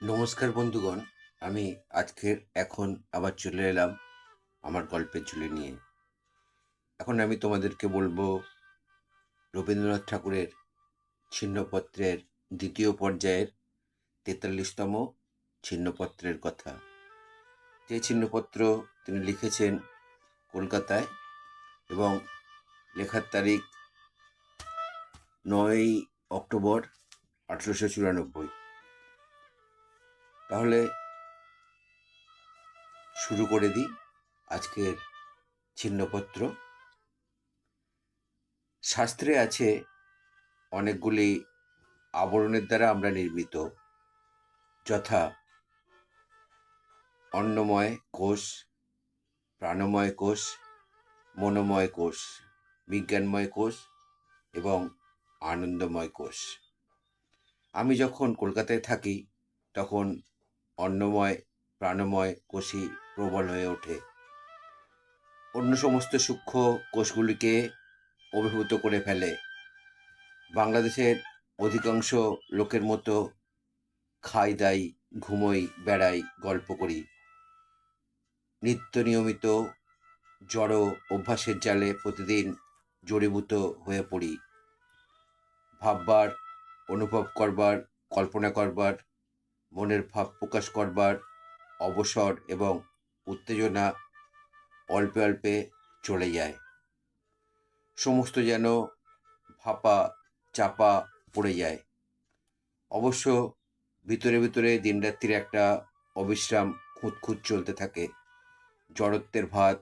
নমস্কার বন্ধুগণ, আমি আজকের এখন আবার চলে এলাম আমার গল্পের ঝুলি নিয়ে। এখন আমি তোমাদেরকে বলব রবীন্দ্রনাথ ঠাকুরের ছিন্নপত্রের দ্বিতীয় পর্যায়ের তেতাল্লিশতম ছিন্নপত্রের কথা। যে ছিন্নপত্র তিনি লিখেছেন কলকাতায় এবং লেখার তারিখ নয়ই অক্টোবর আঠেরোশো চুরানব্বই। তাহলে শুরু করে দিই আজকের ছিন্নপত্র। শাস্ত্রে আছে অনেকগুলি আবরণের দ্বারা আমরা নির্মিত। যথা অন্নময় কোষ, প্রাণময় কোষ, মনোময় কোষ, বিজ্ঞানময় কোষ এবং আনন্দময় কোষ। আমি যখন কলকাতায় থাকি তখন অন্নময়, প্রাণময় কোষই প্রবল হয়ে ওঠে। অন্য সমস্ত সূক্ষ্ম কোষগুলিকে অভিভূত করে ফেলে। বাংলাদেশের অধিকাংশ লোকের মতো খাই, দাই, ঘুমোই, বেড়াই গল্প করি। নিত্য নিয়মিত জড় অভ্যাসের জালে প্রতিদিন জড়ীভূত হয়ে পড়ি। ভাববার, অনুভব করবার, কল্পনা করবার মনের ভাব প্রকাশ করবার অবসর এবং উত্তেজনা অল্পে অল্পে চলে যায়। সমস্ত যেন ভাপা চাপা পড়ে যায়। অবশ্য ভিতরে ভিতরে দিনরাত্রির একটা অবিশ্রাম খুঁতখুঁত চলতে থাকে। জড়ত্বের ভাত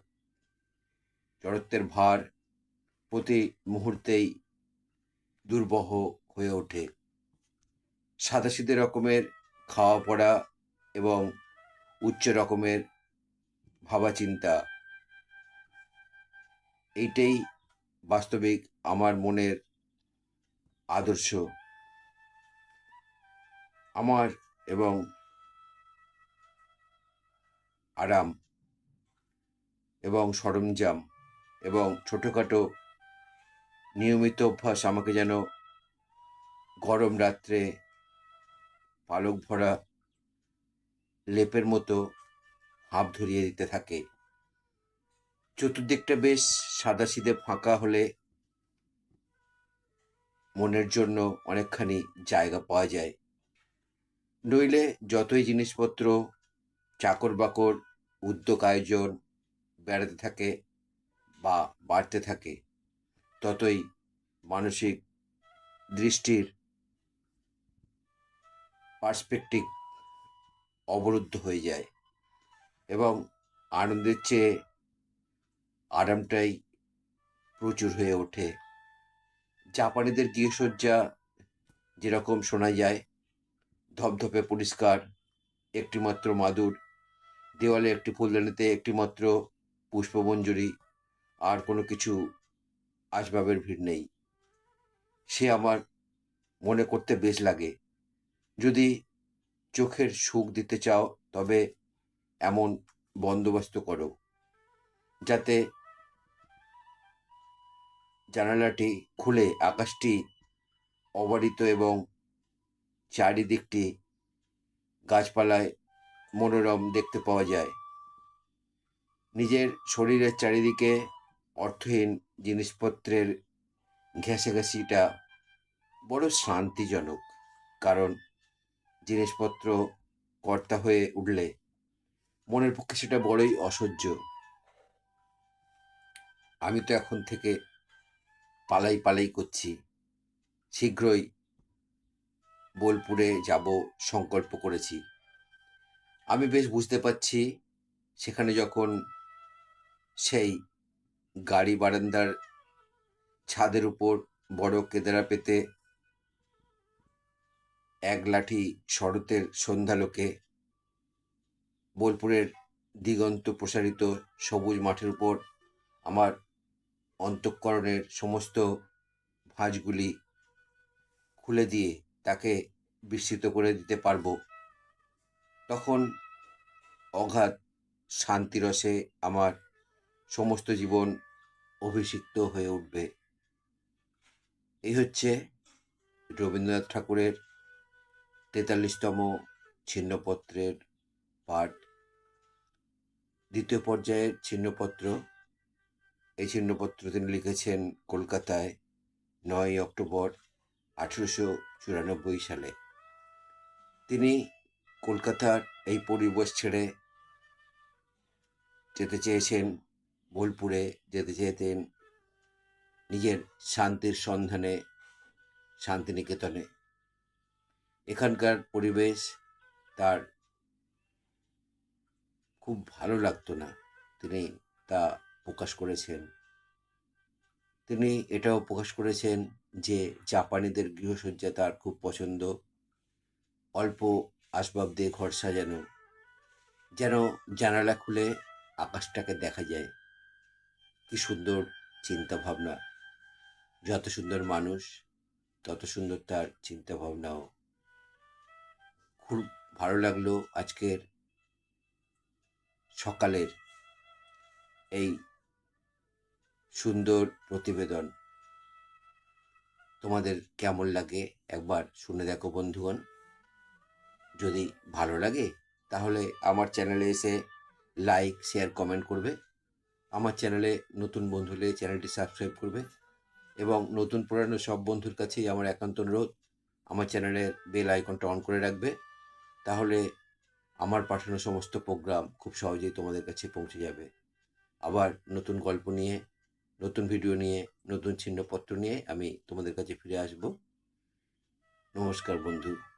জড়ত্বের ভার প্রতি মুহূর্তেই দুর্বহ হয়ে ওঠে। সাদাসিদে রকমের খাওয়া পড়া এবং উচ্চ রকমের ভাবা চিন্তা এইটাই বাস্তবিক আমার মনের আদর্শ। আমার এবং আরাম এবং সরঞ্জাম এবং ছোটোখাটো নিয়মিত অভ্যাস আমাকে যেন গরম রাত্রে পালক ভরা লেপের মতো হাঁপ ধরিয়ে দিতে থাকে। চতুর্দিকটা বেশ সাদাসিধে ফাঁকা হলে মনের জন্য অনেকখানি জায়গা পাওয়া যায়। নইলে যতই জিনিসপত্র চাকর বাকর উদ্যোগ আয়োজন বেড়াতে থাকে বা বাড়তে থাকে, ততই মানসিক দৃষ্টির পার্সপেক্টিভ অবরুদ্ধ হয়ে যায় এবং আনন্দের চেয়ে আরামটাই প্রচুর হয়ে ওঠে। জাপানিদের গৃহসজ্জা যেরকম শোনা যায়, ধপধপে পরিষ্কার, একটিমাত্র মাদুর, দেওয়ালে একটি ফুলদানিতে একটিমাত্র পুষ্পমঞ্জুরি আর কোনো কিছু আসবাবের ভিড় নেই। সে আমার মনে করতে বেশ লাগে। যদি চোখের সুখ দিতে চাও, তবে এমন বন্দোবস্ত করো যাতে জানালাটি খুলে আকাশটি অবারিত এবং চারিদিকটি গাছপালায় মনোরম দেখতে পাওয়া যায়। নিজের শরীরের চারিদিকে অর্থহীন জিনিসপত্রের ঘেঁষাঘেঁষিটা বড় শান্তিজনক, কারণ জিনিসপত্র কর্তা হয়ে উঠলে মনের পক্ষে সেটা বড়ই অসহ্য। আমি তো এখন থেকে পালাই পালাই করছি। শীঘ্রই বোলপুরে যাব, সংকল্প করেছি। আমি বেশ বুঝতে পারছি, সেখানে যখন সেই গাড়ি বারান্দার ছাদের উপর বড় কেদারা পেতে এক লাঠি শরতের সন্ধ্যালোকে বোলপুরের দিগন্ত প্রসারিত সবুজ মাঠের উপর আমার অন্তঃকরণের সমস্ত ভাঁজগুলি খুলে দিয়ে তাকে বিস্মিত করে দিতে পারব। তখন অগাধ শান্তিরসে আমার সমস্ত জীবন অভিষিক্ত হয়ে উঠবে। এই হচ্ছে রবীন্দ্রনাথ ঠাকুরের তেতাল্লিশতম ছিন্নপত্রের পাঠ দ্বিতীয় পর্যায়ের ছিন্নপত্র, এই ছিন্নপত্র তিনি লিখেছেন কলকাতায় নয় অক্টোবর আঠেরোশো চুরানব্বই সালে। তিনি কলকাতার এই পরিবেশ ছেড়ে যেতে চেয়েছেন, বোলপুরে যেতে চেয়েছেন, নিজের শান্তির সন্ধানে, শান্তিনিকেতনে। এখানকার পরিবেশ তার খুব ভালো লাগতো না। তিনি তা প্রকাশ করেছেন। তিনি এটাও প্রকাশ করেছেন যে জাপানিদের গৃহসজ্জা তার খুব পছন্দ। অল্প আসবাব দিয়ে ঘর সাজানো, যেন জানালা খুলে আকাশটাকে দেখা যায়। কি সুন্দর চিন্তা ভাবনা যত সুন্দর মানুষ, তত সুন্দর তার চিন্তা ভাবনাও খুব ভালো লাগল আজকের সকালের এই সুন্দর প্রতিবেদন। তোমাদের কেমন লাগে একবার শুনে দেখো বন্ধুগণ। যদি ভালো লাগে, তাহলে আমার চ্যানেলে এসে লাইক, শেয়ার, কমেন্ট করবে। আমার চ্যানেলে নতুন বন্ধু হলে চ্যানেলটি সাবস্ক্রাইব করবে এবং নতুন পুরানো সব বন্ধুর কাছেই আমার একান্ত অনুরোধ। আমার চ্যানেলের বেল আইকনটা অন করে রাখবে। তাহলে আমার পাঠানো সমস্ত প্রোগ্রাম খুব সহজেই তোমাদের কাছে পৌঁছে যাবে। আবার নতুন গল্প নিয়ে, নতুন ভিডিও নিয়ে, নতুন চিহ্নপত্র নিয়ে আমি তোমাদের কাছে ফিরে আসব। নমস্কার বন্ধু।